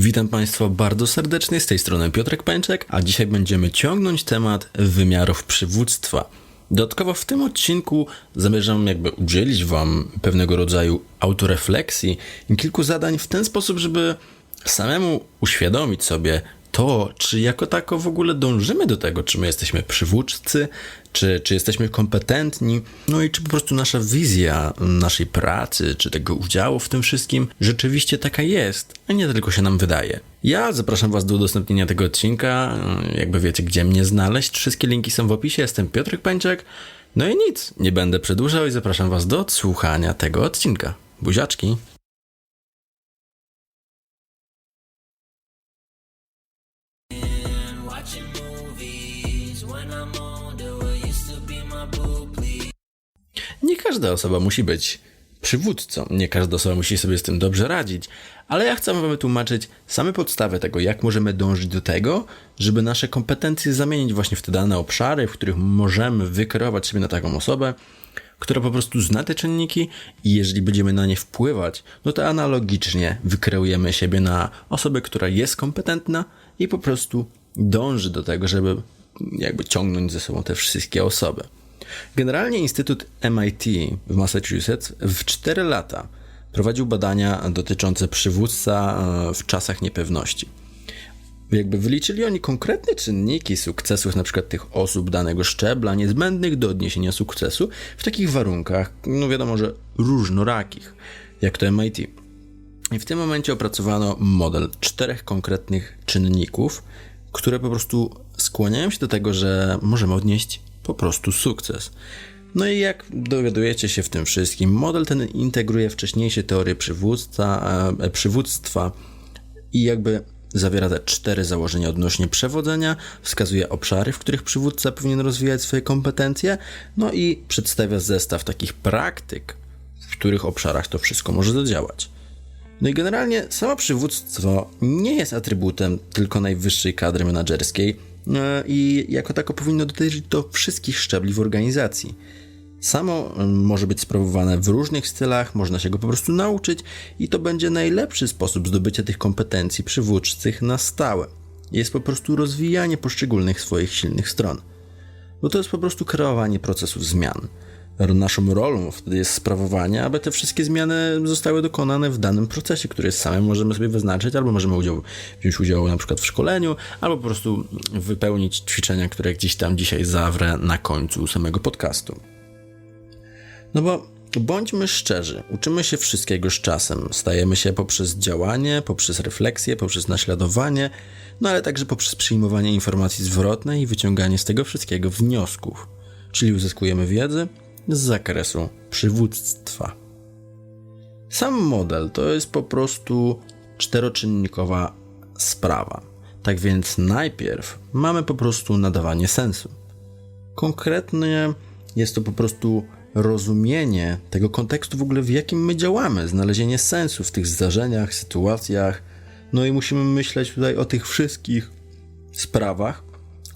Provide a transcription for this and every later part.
Witam Państwa bardzo serdecznie, z tej strony Piotrek Pęczek, a dzisiaj będziemy ciągnąć temat wymiarów przywództwa. Dodatkowo w tym odcinku zamierzam jakby udzielić Wam pewnego rodzaju autorefleksji i kilku zadań w ten sposób, żeby samemu uświadomić sobie to, czy jako tako w ogóle dążymy do tego, czy my jesteśmy przywódcy, czy, czy jesteśmy kompetentni, no i czy po prostu nasza wizja naszej pracy, czy tego udziału w tym wszystkim rzeczywiście taka jest, a nie tylko się nam wydaje. Ja zapraszam Was do udostępnienia tego odcinka, jakby wiecie, gdzie mnie znaleźć. Wszystkie linki są w opisie, jestem Piotrek Pańczak. No i nic, nie będę przedłużał i zapraszam Was do odsłuchania tego odcinka. Buziaczki! Każda osoba musi być przywódcą, nie każda osoba musi sobie z tym dobrze radzić, ale ja chcę Wam wytłumaczyć same podstawy tego, jak możemy dążyć do tego, żeby nasze kompetencje zamienić właśnie w te dane obszary, w których możemy wykreować siebie na taką osobę, która po prostu zna te czynniki i jeżeli będziemy na nie wpływać, no to analogicznie wykreujemy siebie na osobę, która jest kompetentna i po prostu dąży do tego, żeby jakby ciągnąć ze sobą te wszystkie osoby. Generalnie Instytut MIT w Massachusetts w 4 lata prowadził badania dotyczące przywódca e, w czasach niepewności. Jakby wyliczyli oni konkretne czynniki sukcesów przykład tych osób danego szczebla niezbędnych do odniesienia sukcesu w takich warunkach, no wiadomo, że różnorakich, jak to MIT. I w tym momencie opracowano model czterech konkretnych czynników, które po prostu skłaniają się do tego, że możemy odnieść po prostu sukces. No i jak dowiadujecie się w tym wszystkim, model ten integruje wcześniejsze teorie przywództwa, e, przywództwa i jakby zawiera te cztery założenia odnośnie przewodzenia, wskazuje obszary, w których przywódca powinien rozwijać swoje kompetencje, no i przedstawia zestaw takich praktyk, w których obszarach to wszystko może zadziałać. No i generalnie samo przywództwo nie jest atrybutem tylko najwyższej kadry menedżerskiej i jako tako powinno dotyczyć do wszystkich szczebli w organizacji. Samo e, może być sprawowane w różnych stylach, można się go po prostu nauczyć i to będzie najlepszy sposób zdobycia tych kompetencji przywódczych na stałe. Jest po prostu rozwijanie poszczególnych swoich silnych stron. Bo to jest po prostu kreowanie procesów zmian naszą rolą wtedy jest sprawowanie, aby te wszystkie zmiany zostały dokonane w danym procesie, który sami możemy sobie wyznaczyć, albo możemy udział, wziąć udział na przykład w szkoleniu, albo po prostu wypełnić ćwiczenia, które gdzieś tam dzisiaj zawrę na końcu samego podcastu. No bo bądźmy szczerzy, uczymy się wszystkiego z czasem. Stajemy się poprzez działanie, poprzez refleksję, poprzez naśladowanie, no ale także poprzez przyjmowanie informacji zwrotnej i wyciąganie z tego wszystkiego wniosków. Czyli uzyskujemy wiedzę, z zakresu przywództwa. Sam model to jest po prostu czteroczynnikowa sprawa. Tak więc najpierw mamy po prostu nadawanie sensu. Konkretnie jest to po prostu rozumienie tego kontekstu w ogóle, w jakim my działamy, znalezienie sensu w tych zdarzeniach, sytuacjach. No i musimy myśleć tutaj o tych wszystkich sprawach,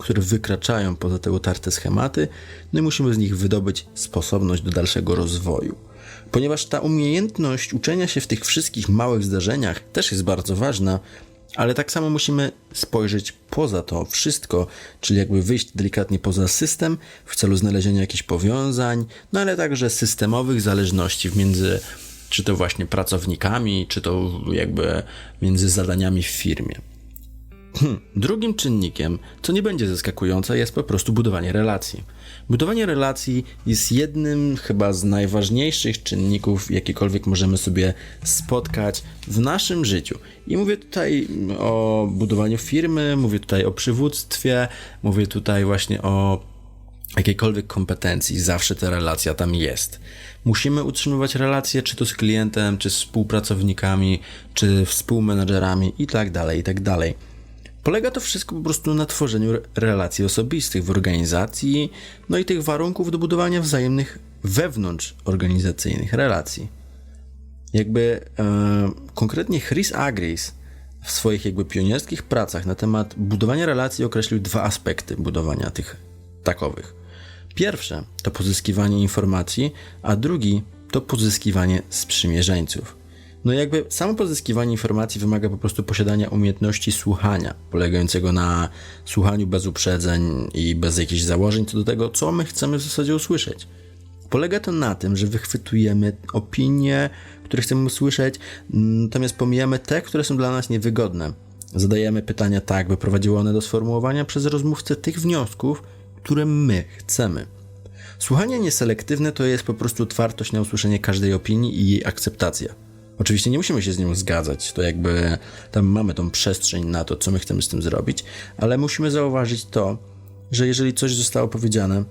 które wykraczają poza te utarte schematy, no i musimy z nich wydobyć sposobność do dalszego rozwoju. Ponieważ ta umiejętność uczenia się w tych wszystkich małych zdarzeniach też jest bardzo ważna, ale tak samo musimy spojrzeć poza to wszystko, czyli jakby wyjść delikatnie poza system w celu znalezienia jakichś powiązań, no ale także systemowych zależności między czy to właśnie pracownikami, czy to jakby między zadaniami w firmie. Hmm. Drugim czynnikiem, co nie będzie zaskakujące, jest po prostu budowanie relacji. Budowanie relacji jest jednym chyba z najważniejszych czynników, jakiekolwiek możemy sobie spotkać w naszym życiu. I mówię tutaj o budowaniu firmy, mówię tutaj o przywództwie, mówię tutaj właśnie o jakiejkolwiek kompetencji, zawsze ta relacja tam jest. Musimy utrzymywać relacje, czy to z klientem, czy z współpracownikami, czy współmenedżerami i tak dalej, i tak dalej. Polega to wszystko po prostu na tworzeniu relacji osobistych w organizacji, no i tych warunków do budowania wzajemnych wewnątrz organizacyjnych relacji. Jakby e, konkretnie Chris Agris w swoich jakby pionierskich pracach na temat budowania relacji określił dwa aspekty budowania tych takowych. Pierwsze to pozyskiwanie informacji, a drugi to pozyskiwanie sprzymierzeńców. No jakby samo pozyskiwanie informacji wymaga po prostu posiadania umiejętności słuchania, polegającego na słuchaniu bez uprzedzeń i bez jakichś założeń co do tego, co my chcemy w zasadzie usłyszeć. Polega to na tym, że wychwytujemy opinie, które chcemy usłyszeć, natomiast pomijamy te, które są dla nas niewygodne. Zadajemy pytania tak, by prowadziły one do sformułowania przez rozmówcę tych wniosków, które my chcemy. Słuchanie nieselektywne to jest po prostu otwartość na usłyszenie każdej opinii i jej akceptacja. Oczywiście nie musimy się z nią zgadzać, to jakby tam mamy tą przestrzeń na to, co my chcemy z tym zrobić, ale musimy zauważyć to, że jeżeli coś zostało powiedziane,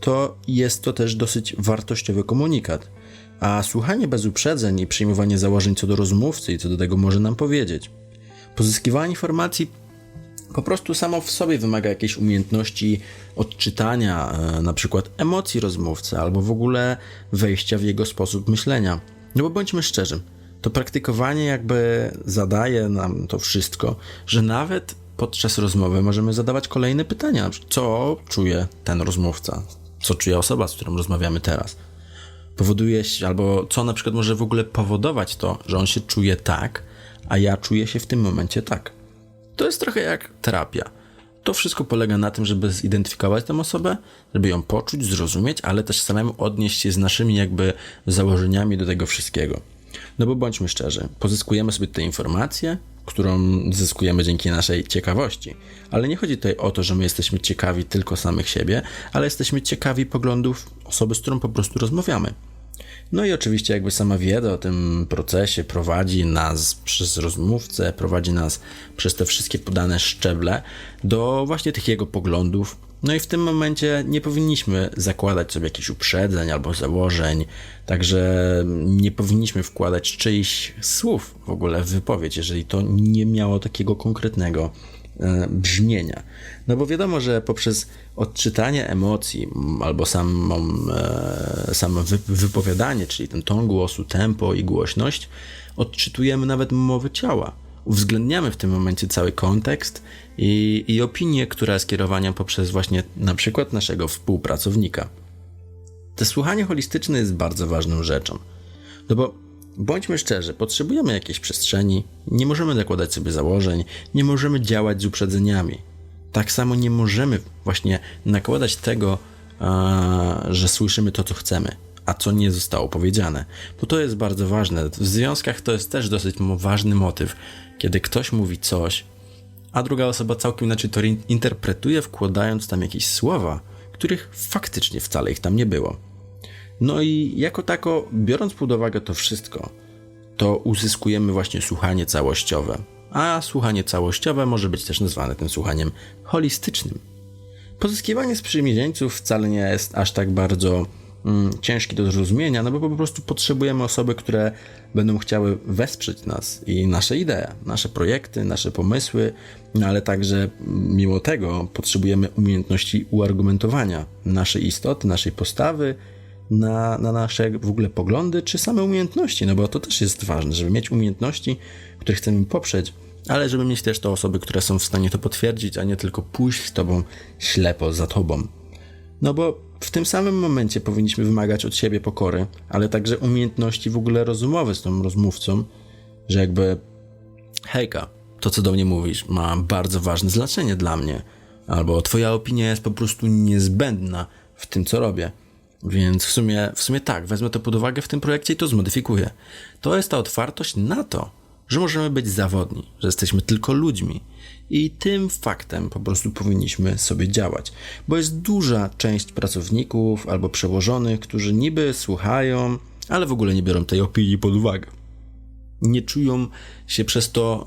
to jest to też dosyć wartościowy komunikat. A słuchanie bez uprzedzeń i przyjmowanie założeń co do rozmówcy i co do tego może nam powiedzieć. Pozyskiwanie informacji po prostu samo w sobie wymaga jakiejś umiejętności odczytania, e, na przykład emocji rozmówcy, albo w ogóle wejścia w jego sposób myślenia. No bo bądźmy szczerzy, to praktykowanie jakby zadaje nam to wszystko, że nawet podczas rozmowy możemy zadawać kolejne pytania. Co czuje ten rozmówca? Co czuje osoba, z którą rozmawiamy teraz? Powoduje się, albo co na przykład może w ogóle powodować to, że on się czuje tak, a ja czuję się w tym momencie tak. To jest trochę jak terapia. To wszystko polega na tym, żeby zidentyfikować tę osobę, żeby ją poczuć, zrozumieć, ale też samemu odnieść się z naszymi jakby założeniami do tego wszystkiego. No bo bądźmy szczerzy, pozyskujemy sobie te informacje, którą zyskujemy dzięki naszej ciekawości. Ale nie chodzi tutaj o to, że my jesteśmy ciekawi tylko samych siebie, ale jesteśmy ciekawi poglądów osoby, z którą po prostu rozmawiamy. No i oczywiście jakby sama wiedza o tym procesie prowadzi nas przez rozmówcę, prowadzi nas przez te wszystkie podane szczeble do właśnie tych jego poglądów. No i w tym momencie nie powinniśmy zakładać sobie jakichś uprzedzeń albo założeń, także nie powinniśmy wkładać czyichś słów w ogóle w wypowiedź, jeżeli to nie miało takiego konkretnego e, brzmienia. No bo wiadomo, że poprzez odczytanie emocji albo samą, e, samo wy, wypowiadanie, czyli ten ton głosu, tempo i głośność, odczytujemy nawet mowę ciała. Uwzględniamy w tym momencie cały kontekst i, i opinię, która jest kierowana poprzez właśnie na przykład naszego współpracownika. To słuchanie holistyczne jest bardzo ważną rzeczą. No bo bądźmy szczerzy, potrzebujemy jakiejś przestrzeni, nie możemy zakładać sobie założeń, nie możemy działać z uprzedzeniami. Tak samo nie możemy właśnie nakładać tego, że słyszymy to, co chcemy, a co nie zostało powiedziane. Bo to jest bardzo ważne. W związkach to jest też dosyć ważny motyw, kiedy ktoś mówi coś, a druga osoba całkiem inaczej to interpretuje, wkładając tam jakieś słowa, których faktycznie wcale ich tam nie było. No i jako tako, biorąc pod uwagę to wszystko, to uzyskujemy właśnie słuchanie całościowe. A słuchanie całościowe może być też nazwane tym słuchaniem holistycznym. Pozyskiwanie sprzymierzeńców wcale nie jest aż tak bardzo ciężki do zrozumienia, no bo po prostu potrzebujemy osoby, które będą chciały wesprzeć nas i nasze idee, nasze projekty, nasze pomysły, no ale także mimo tego potrzebujemy umiejętności uargumentowania naszej istoty, naszej postawy, na, na nasze w ogóle poglądy, czy same umiejętności, no bo to też jest ważne, żeby mieć umiejętności, które chcemy poprzeć, ale żeby mieć też to osoby, które są w stanie to potwierdzić, a nie tylko pójść z tobą ślepo za tobą. No bo w tym samym momencie powinniśmy wymagać od siebie pokory, ale także umiejętności w ogóle rozumowe z tą rozmówcą, że jakby hejka, to co do mnie mówisz ma bardzo ważne znaczenie dla mnie, albo twoja opinia jest po prostu niezbędna w tym, co robię. Więc w sumie, w sumie tak, wezmę to pod uwagę w tym projekcie i to zmodyfikuję. To jest ta otwartość na to, że możemy być zawodni, że jesteśmy tylko ludźmi. I tym faktem po prostu powinniśmy sobie działać, bo jest duża część pracowników albo przełożonych, którzy niby słuchają, ale w ogóle nie biorą tej opinii pod uwagę. Nie czują się przez to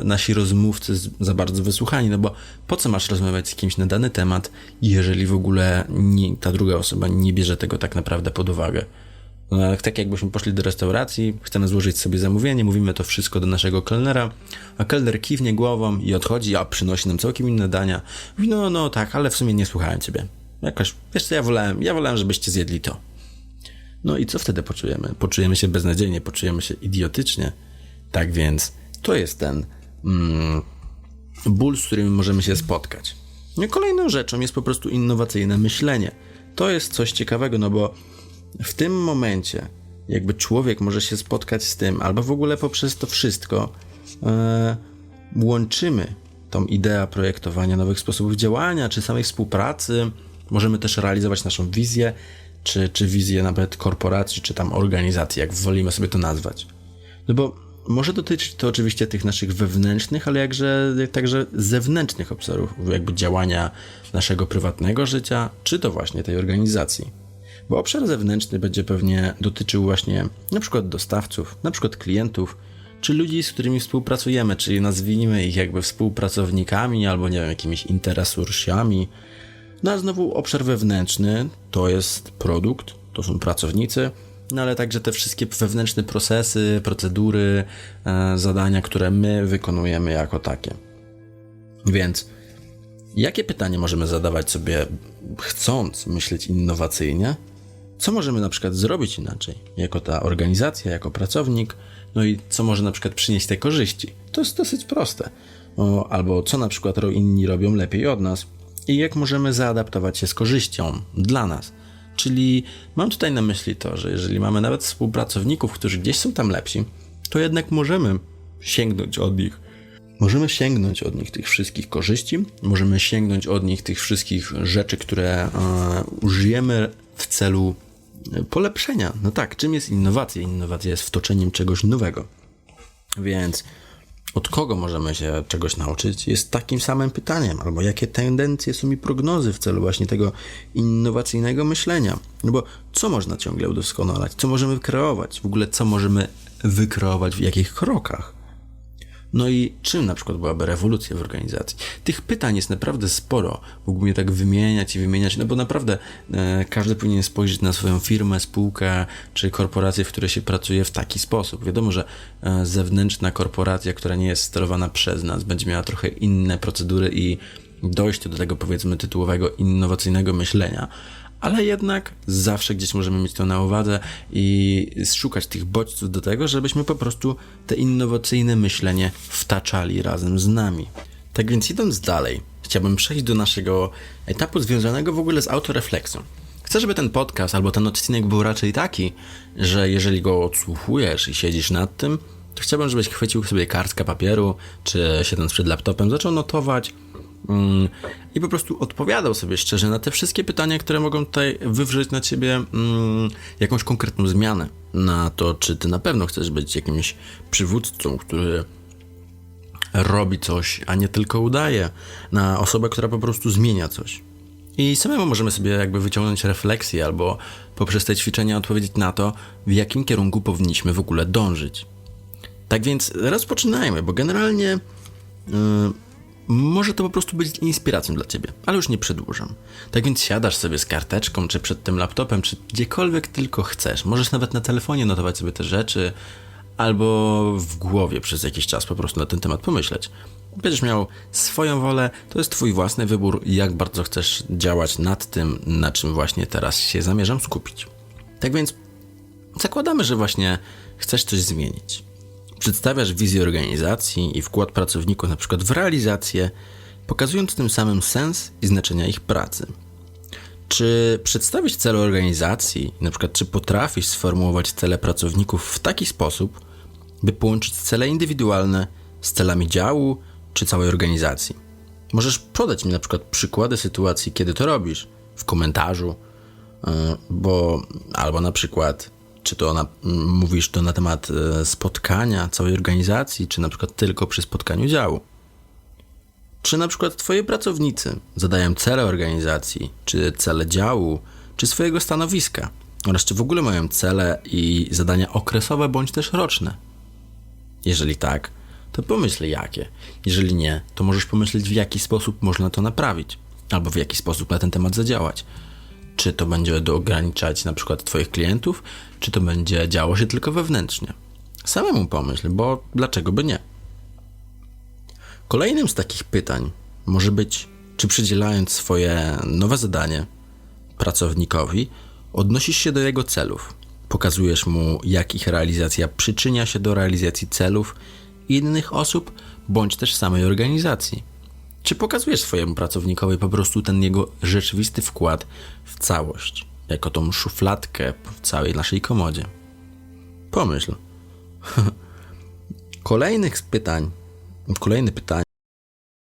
e, nasi rozmówcy za bardzo wysłuchani, no bo po co masz rozmawiać z kimś na dany temat, jeżeli w ogóle nie, ta druga osoba nie bierze tego tak naprawdę pod uwagę. No, tak jakbyśmy poszli do restauracji, chcemy złożyć sobie zamówienie, mówimy to wszystko do naszego kelnera, a kelner kiwnie głową i odchodzi, a przynosi nam całkiem inne dania. Mówi, no, no tak, ale w sumie nie słuchałem ciebie. Jakoś, wiesz co, ja wolałem, ja wolałem, żebyście zjedli to. No i co wtedy poczujemy? Poczujemy się beznadziejnie, poczujemy się idiotycznie. Tak więc to jest ten mm, ból, z którym możemy się spotkać. Kolejną rzeczą jest po prostu innowacyjne myślenie. To jest coś ciekawego, no bo w tym momencie, jakby człowiek może się spotkać z tym, albo w ogóle poprzez to wszystko e, łączymy tą ideę projektowania nowych sposobów działania, czy samej współpracy. Możemy też realizować naszą wizję, czy, czy wizję nawet korporacji, czy tam organizacji, jak wolimy sobie to nazwać. No bo może dotyczyć to oczywiście tych naszych wewnętrznych, ale jakże także zewnętrznych obszarów, jakby działania naszego prywatnego życia, czy to właśnie tej organizacji. Bo obszar zewnętrzny będzie pewnie dotyczył właśnie przykład dostawców, przykład klientów, czy ludzi, z którymi współpracujemy, czyli nazwijmy ich jakby współpracownikami albo nie wiem, jakimiś interesariuszami. No a znowu obszar wewnętrzny to jest produkt, to są pracownicy, no ale także te wszystkie wewnętrzne procesy, procedury, e, zadania, które my wykonujemy jako takie. Więc jakie pytanie możemy zadawać sobie, chcąc myśleć innowacyjnie? Co możemy na przykład zrobić inaczej, jako ta organizacja, jako pracownik? No i co może na przykład przynieść te korzyści? To jest dosyć proste. O, albo co na przykład inni robią lepiej od nas i jak możemy zaadaptować się z korzyścią dla nas. Czyli mam tutaj na myśli to, że jeżeli mamy nawet współpracowników, którzy gdzieś są tam lepsi, to jednak możemy sięgnąć od nich. Możemy sięgnąć od nich tych wszystkich korzyści, możemy sięgnąć od nich tych wszystkich rzeczy, które e, użyjemy w celu polepszenia. No tak, czym jest innowacja? Innowacja jest wtoczeniem czegoś nowego. Więc od kogo możemy się czegoś nauczyć, jest takim samym pytaniem, albo jakie tendencje są i prognozy w celu właśnie tego innowacyjnego myślenia. No bo co można ciągle udoskonalać, co możemy kreować, w ogóle co możemy wykreować w jakich krokach. No i czym na przykład byłaby rewolucja w organizacji? Tych pytań jest naprawdę sporo. Mógłbym je tak wymieniać i wymieniać, no bo naprawdę e, każdy powinien spojrzeć na swoją firmę, spółkę czy korporację, w której się pracuje w taki sposób. Wiadomo, że e, zewnętrzna korporacja, która nie jest sterowana przez nas, będzie miała trochę inne procedury i dojście do tego powiedzmy tytułowego innowacyjnego myślenia ale jednak zawsze gdzieś możemy mieć to na uwadze i szukać tych bodźców do tego, żebyśmy po prostu te innowacyjne myślenie wtaczali razem z nami. Tak więc idąc dalej, chciałbym przejść do naszego etapu związanego w ogóle z autorefleksją. Chcę, żeby ten podcast albo ten odcinek był raczej taki, że jeżeli go odsłuchujesz i siedzisz nad tym, to chciałbym, żebyś chwycił sobie kartkę papieru, czy siedząc przed laptopem, zaczął notować i po prostu odpowiadał sobie szczerze na te wszystkie pytania, które mogą tutaj wywrzeć na ciebie mm, jakąś konkretną zmianę. Na to, czy ty na pewno chcesz być jakimś przywódcą, który robi coś, a nie tylko udaje, na osobę, która po prostu zmienia coś. I samemu możemy sobie jakby wyciągnąć refleksję albo poprzez te ćwiczenia odpowiedzieć na to, w jakim kierunku powinniśmy w ogóle dążyć. Tak więc rozpoczynajmy, bo generalnie yy, może to po prostu być inspiracją dla ciebie, ale już nie przedłużam. Tak więc siadasz sobie z karteczką, czy przed tym laptopem, czy gdziekolwiek tylko chcesz. Możesz nawet na telefonie notować sobie te rzeczy, albo w głowie przez jakiś czas po prostu na ten temat pomyśleć. Będziesz miał swoją wolę, to jest Twój własny wybór, jak bardzo chcesz działać nad tym, na czym właśnie teraz się zamierzam skupić. Tak więc zakładamy, że właśnie chcesz coś zmienić. Przedstawiasz wizję organizacji i wkład pracowników na przykład w realizację, pokazując tym samym sens i znaczenia ich pracy. Czy przedstawić cele organizacji, na przykład czy potrafisz sformułować cele pracowników w taki sposób, by połączyć cele indywidualne z celami działu czy całej organizacji? Możesz podać mi na przykład przykłady sytuacji, kiedy to robisz w komentarzu, yy, bo albo na przykład, czy to na, m, mówisz to na temat e, spotkania całej organizacji, czy na przykład tylko przy spotkaniu działu. Czy na przykład twoi pracownicy zadają cele organizacji, czy cele działu, czy swojego stanowiska, oraz czy w ogóle mają cele i zadania okresowe bądź też roczne? Jeżeli tak, to pomyśl jakie. Jeżeli nie, to możesz pomyśleć w jaki sposób można to naprawić, albo w jaki sposób na ten temat zadziałać. Czy to będzie ograniczać na przykład Twoich klientów, czy to będzie działo się tylko wewnętrznie. Samemu pomyśl, bo dlaczego by nie? Kolejnym z takich pytań może być, czy przydzielając swoje nowe zadanie pracownikowi, odnosisz się do jego celów. Pokazujesz mu, jak ich realizacja przyczynia się do realizacji celów innych osób, bądź też samej organizacji. Czy pokazujesz swojemu pracownikowi po prostu ten jego rzeczywisty wkład w całość, jako tą szufladkę w całej naszej komodzie? Pomyśl. Kolejnych z pytań, kolejne pytanie.